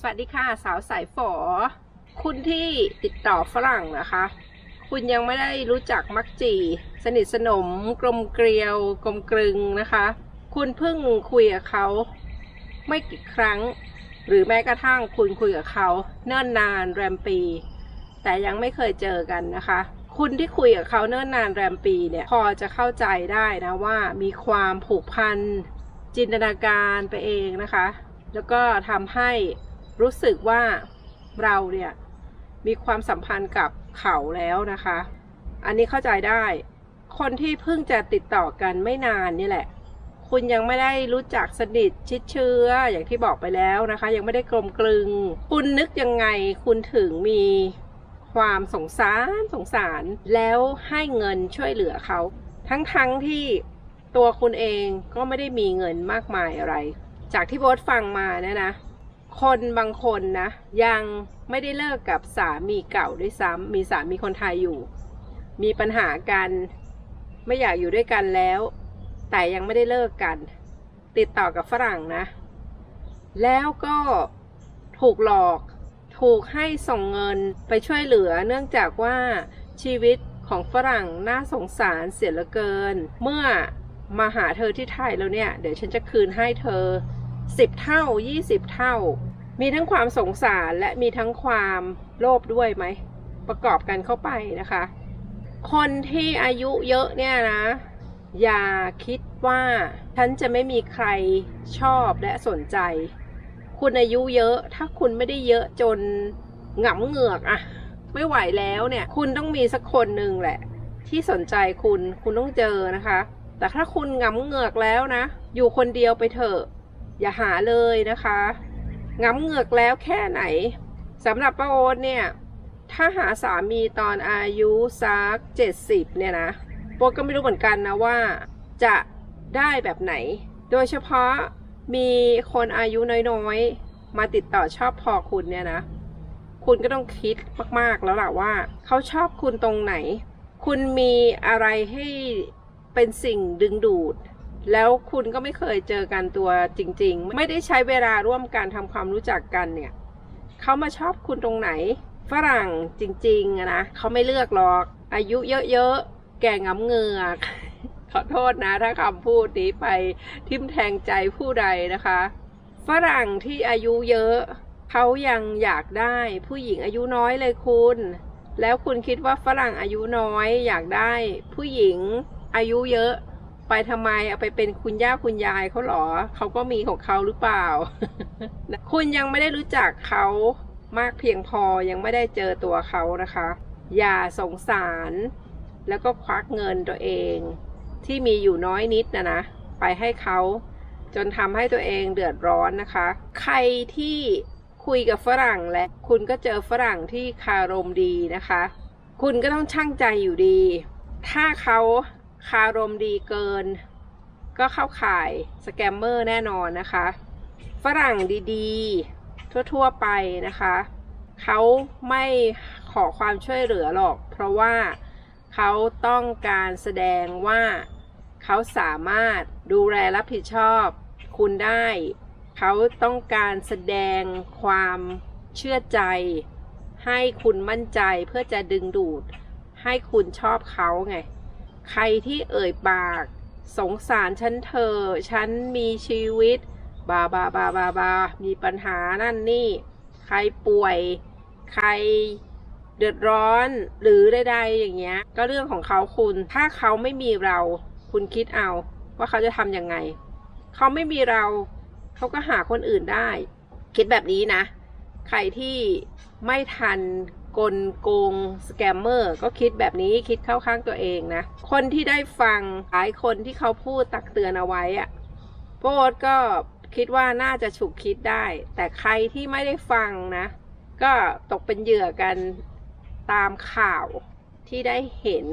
สวัสดีค่ะสาวสายฝอ คุณที่ติดต่อฝรั่งนะคะ คุณยังไม่ได้รู้จักมักจี สนิทสนม กลมเกลียว กลมกลึงนะคะ คุณเพิ่งคุยกับเขาไม่กี่ครั้ง หรือแม้กระทั่งคุณคุยกับเขาเนิ่นนานแรมปี แต่ยังไม่เคยเจอกันนะคะ คุณที่คุยกับเขาเนิ่นนานแรมปีเนี่ยพอจะเข้าใจได้นะว่ามีความผูกพันจินตนาการไปเองนะคะ แล้วก็ทำให้ รู้สึกว่าเราเนี่ยมีความสัมพันธ์กับเขาแล้วนะคะ อันนี้เข้าใจได้ คนที่เพิ่งจะติดต่อกันไม่นานนี่แหละ คุณยังไม่ได้รู้จักสนิทชิดเชื้ออย่างที่บอกไปแล้วนะคะ ยังไม่ได้กลมกลึง คุณนึกยังไงคุณถึงมีความสงสารสงสารแล้วให้เงินช่วยเหลือเขา ทั้งๆทที่ตัวคุณเองก็ไม่ได้มีเงินมากมายอะไร จากที่โบทฟังมาเนี่ยนะ คนบางคนนะ ยังไม่ได้เลิกกับสามีเก่าด้วยซ้ำมีสามีคนไทยอยู่ มีปัญหากันไม่อยากอยู่ด้วยกันแล้ว แต่ยังไม่ได้เลิกกัน ติดต่อกับฝรั่งนะ แล้วก็ถูกหลอกถูกให้ส่งเงินไปช่วยเหลือเนื่องจากว่าชีวิตของฝรั่งน่าสงสารเสียเหลือเกิน เมื่อมาหาเธอที่ไทยแล้วเนี่ย เดี๋ยวฉันจะคืนให้เธอ 10 เท่า 20 เท่า มีทั้งความสงสารและมีทั้งความโลภด้วยไหม ประกอบกันเข้าไปนะคะ คนที่อายุเยอะเนี่ยนะ อย่าคิดว่าฉันจะไม่มีใครชอบและสนใจ คุณอายุเยอะ ถ้าคุณไม่ได้เยอะจนหงำเหงือกอะไม่ไหวแล้วเนี่ย คุณต้องมีสักคนหนึ่งแหละ ที่สนใจคุณคุณต้องเจอนะคะ แต่ถ้าคุณหงำเหงือกแล้วนะ อยู่คนเดียวไปเถอะ อย่าหาเลยนะคะง้ำเหงือกแล้วแค่ไหนสำหรับป้าโอ๊ตเนี่ย ถ้าหาสามีตอนอายุสักเจ็ดสิบเนี่ยนะโป๊ก็ไม่รู้เหมือนกันนะว่าจะได้แบบไหน โดยเฉพาะมีคนอายุน้อยๆ มาติดต่อชอบพอคุณเนี่ยนะ คุณก็ต้องคิดมากๆแล้วล่ะว่า เขาชอบคุณตรงไหน คุณมีอะไรให้เป็นสิ่งดึงดูด แล้วคุณก็ไม่เคยเจอกันตัวจริง ๆ ไม่ได้ใช้เวลาร่วมกันทำความรู้จักกันเนี่ยเขามาชอบคุณตรงไหน ฝรั่งจริงๆนะเขาไม่เลือกหรอก อายุเยอะๆ แก่งำเงือกขอโทษนะ ถ้าคำพูดนี้ไปทิมแทงใจผู้ใดนะคะ ฝรั่งที่อายุเยอะ เขายังอยากได้ผู้หญิงอายุน้อยเลยคุณ แล้วคุณคิดว่าฝรั่งอายุน้อยอยากได้ผู้หญิงอายุเยอะ ไปทำไมเอาไปเป็นคุณย่าคุณยายเขาหรอ เขาก็มีของเขาหรือเปล่า คุณยังไม่ได้รู้จักเขามากเพียงพอยังไม่ได้เจอตัวเขานะคะ อย่าสงสาร แล้วก็ควักเงินตัวเอง ที่มีอยู่น้อยนิดนะนะ ไปให้เขาจนทำให้ตัวเองเดือดร้อนนะคะ ใครที่คุยกับฝรั่งและคุณก็เจอฝรั่งที่คารมดีนะคะ คุณก็ต้องช่างใจอยู่ดี ถ้าเขา คารมดีเกิน ก็เข้าข่ายสแกมเมอร์แน่นอนนะคะ ฝรั่งดีๆ ทั่วๆไปนะคะ เขาไม่ขอความช่วยเหลือหรอก เพราะว่าเขาต้องการแสดงว่าเขาสามารถดูแลรับผิดชอบคุณได้ เขาต้องการแสดงความเชื่อใจ ให้คุณมั่นใจเพื่อจะดึงดูด ให้คุณชอบเขาไง ใครที่เอ่ยปาก สงสารฉันเธอ ฉันมีชีวิต บาบาบาบาบามีปัญหานั่นนี่ ใครป่วย ใครเดือดร้อนหรือใดๆอย่างเงี้ย ก็เรื่องของเขาคุณ ถ้าเขาไม่มีเรา คุณคิดเอาว่าเขาจะทำยังไง เขาไม่มีเรา เขาก็หาคนอื่นได้ คิดแบบนี้นะ ใครที่ไม่ทัน กลโกงสแกมเมอร์ก็คิดแบบนี้คิดเข้าข้างตัวเองนะ คนที่ได้ฟังหลายคนที่เขาพูดตักเตือนเอาไว้อะโปรดก็คิดว่าน่าจะฉุกคิดได้ แต่ใครที่ไม่ได้ฟังนะ ก็ตกเป็นเหยื่อกันตามข่าวที่ได้เห็น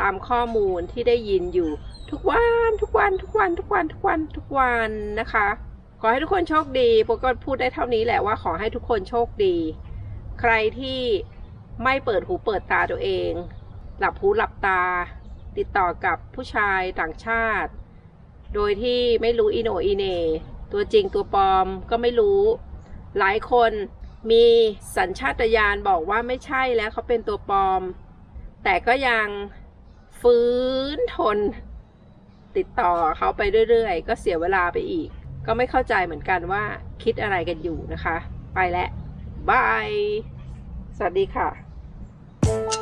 ตามข้อมูลที่ได้ยินอยู่ ทุกวันทุกวันทุกวันทุกวันทุกวันทุกวันนะคะ ขอให้ทุกคนโชคดีโปรก็พูดได้เท่านี้แหละว่าขอให้ทุกคนโชคดี ใครที่ไม่เปิดหูเปิดตาตัวเอง หลับหูหลับตา ติดต่อกับผู้ชายต่างชาติ โดยที่ไม่รู้อีโนอีเน ตัวจริงตัวปลอมก็ไม่รู้ หลายคนมีสัญชาตญาณบอกว่าไม่ใช่แล้วเขาเป็นตัวปลอม แต่ก็ยังฟื้นทน ติดต่อเขาไปเรื่อยๆ ก็เสียเวลาไปอีก ก็ไม่เข้าใจเหมือนกันว่าคิดอะไรกันอยู่นะคะ ไปแล้ว บาย สวัสดีค่ะ